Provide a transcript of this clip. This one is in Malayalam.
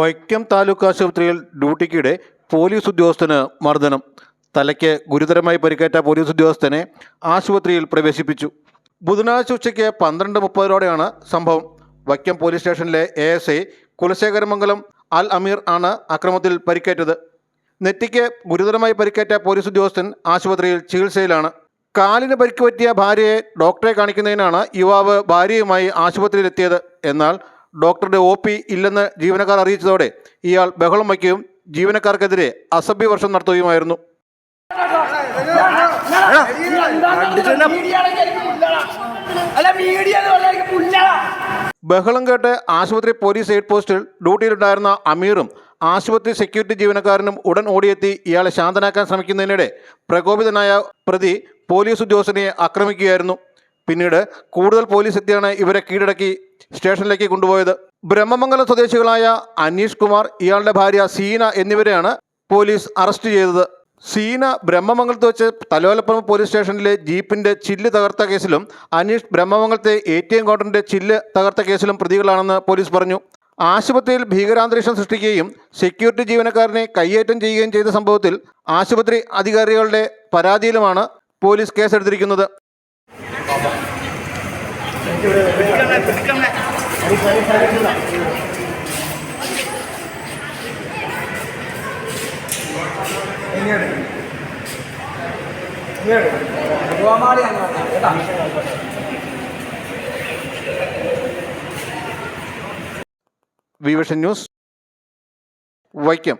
വൈക്കം താലൂക്ക് ആശുപത്രിയിൽ ഡ്യൂട്ടിക്കിടെ പോലീസ് ഉദ്യോഗസ്ഥന് മർദ്ദനം. തലയ്ക്ക് ഗുരുതരമായി പരിക്കേറ്റ പോലീസ് ഉദ്യോഗസ്ഥനെ ആശുപത്രിയിൽ പ്രവേശിപ്പിച്ചു. ബുധനാഴ്ച ഉച്ചയ്ക്ക് പന്ത്രണ്ട് മുപ്പതോടെയാണ് സംഭവം. വൈക്കം പോലീസ് സ്റ്റേഷനിലെ A S I Kulasekharamangalam Al Ameer ആണ് അക്രമത്തിൽ പരിക്കേറ്റത്. നെറ്റിക്ക് ഗുരുതരമായി പരിക്കേറ്റ പോലീസ് ഉദ്യോഗസ്ഥൻ ആശുപത്രിയിൽ ചികിത്സയിലാണ് കാലിന് പരിക്ക് പറ്റിയ ഭാര്യയെ ഡോക്ടറെ കാണിക്കുന്നതിനാണ് യുവാവ് ഭാര്യയുമായി ആശുപത്രിയിലെത്തിയത് എന്നാൽ ഡോക്ടറുടെ ഒ പി ഇല്ലെന്ന് ജീവനക്കാർ അറിയിച്ചതോടെ ഇയാൾ ബഹളം വയ്ക്കുകയും ജീവനക്കാർക്കെതിരെ അസഭ്യവർഷം നടത്തുകയുമായിരുന്നു ബഹളം കേട്ട് ആശുപത്രി പോലീസ് എയ്ഡ് പോസ്റ്റിൽ ഡ്യൂട്ടിയിലുണ്ടായിരുന്ന അമീറും ആശുപത്രി സെക്യൂരിറ്റി ജീവനക്കാരനും ഉടൻ ഓടിയെത്തി ഇയാളെ ശാന്തനാക്കാൻ ശ്രമിക്കുന്നതിനിടെ പ്രകോപിതനായ പ്രതി പോലീസ് ഉദ്യോഗസ്ഥനെ ആക്രമിക്കുകയായിരുന്നു. പിന്നീട് കൂടുതൽ പോലീസ് എത്തിയാണ് ഇവരെ കീഴടക്കി സ്റ്റേഷനിലേക്ക് കൊണ്ടുപോയത്. ബ്രഹ്മമംഗലം സ്വദേശികളായ അനീഷ് കുമാർ ഇയാളുടെ ഭാര്യ സീന എന്നിവരെയാണ് പോലീസ് അറസ്റ്റ് ചെയ്തത്. സീന ബ്രഹ്മമംഗലത്ത് വെച്ച് തലോലപ്പുറം പോലീസ് സ്റ്റേഷനിലെ ജീപ്പിന്റെ ചില്ല് തകർത്ത കേസിലും അനീഷ് ബ്രഹ്മമംഗലത്തെ എ ടി എം കൗണ്ടറിന്റെ ചില്ല് തകർത്ത കേസിലും പ്രതികളാണെന്ന് പോലീസ് പറഞ്ഞു. ആശുപത്രിയിൽ ഭീകരാന്തരീക്ഷം സൃഷ്ടിക്കുകയും സെക്യൂരിറ്റി ജീവനക്കാരനെ കയ്യേറ്റം ചെയ്യുകയും ചെയ്ത സംഭവത്തിൽ ആശുപത്രി അധികാരികളുടെ പരാതിയിലുമാണ് പോലീസ് കേസെടുത്തിരിക്കുന്നത്. കേട്ടാ? Vivision news Vaikom.